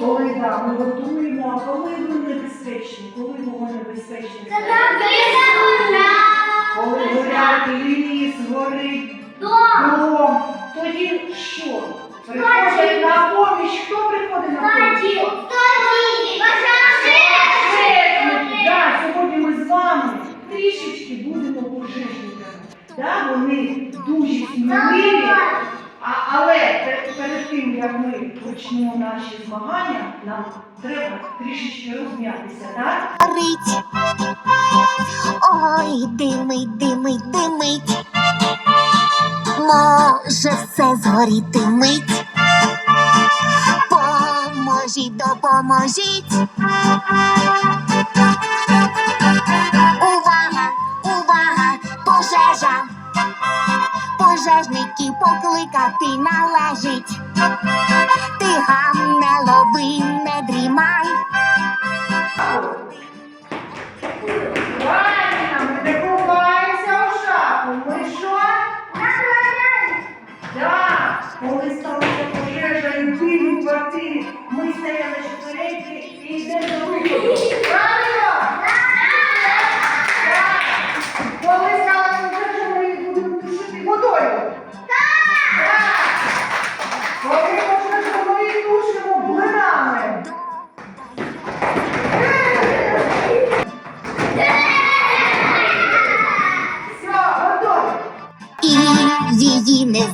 Коли да, ми готуємо, а коли ви небезпечні, коли вогонь небезпечний. Коли горять ліс, горить дом, тоді що? Приходить на поміч, хто приходить на поміч? Сьогодні ми з вами трішечки будемо пожежниками. Да, вони дуже сміливі, а, але пе- перед тим, як ми почнемо наші змагання, нам треба трішечки розм'ятися, так? горить. Ой, димить, димить, димить. Може все згоріти мить. Поможіть, допоможіть.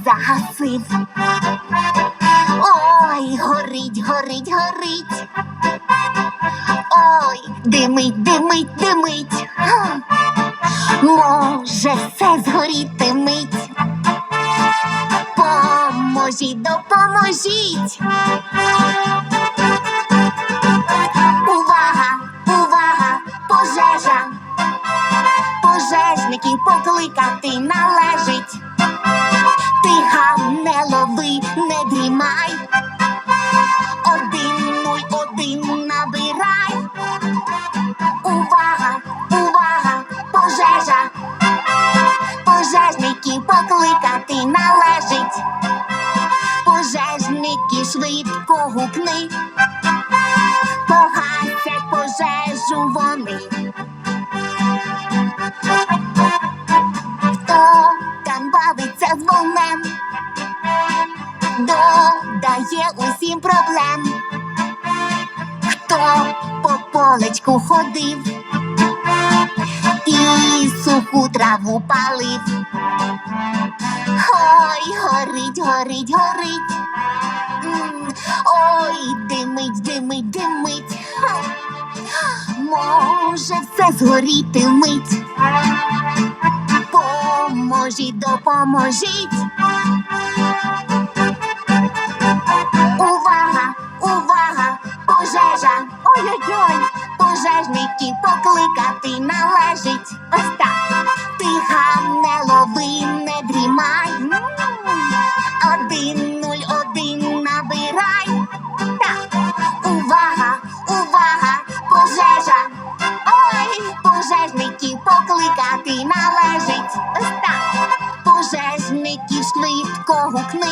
Загасив. Ой, горить, горить, горить. Ой, димить, димить, димить. Може, все згоріти мить. Поможіть, допоможіть. Увага, увага, пожежа. Пожежників покликати належить. Не лови, не дрімай. Один нуль один набирай. Увага, увага, пожежа. Пожежників покликати належить. Пожежники швидко гукни. Погасять пожежу вони. Полечку ходив і суху траву палив. Ой, горить, горить, горить. Ой, димить, димить, димить. Може все згоріти вмить. Поможіть, допоможіть. Пожежників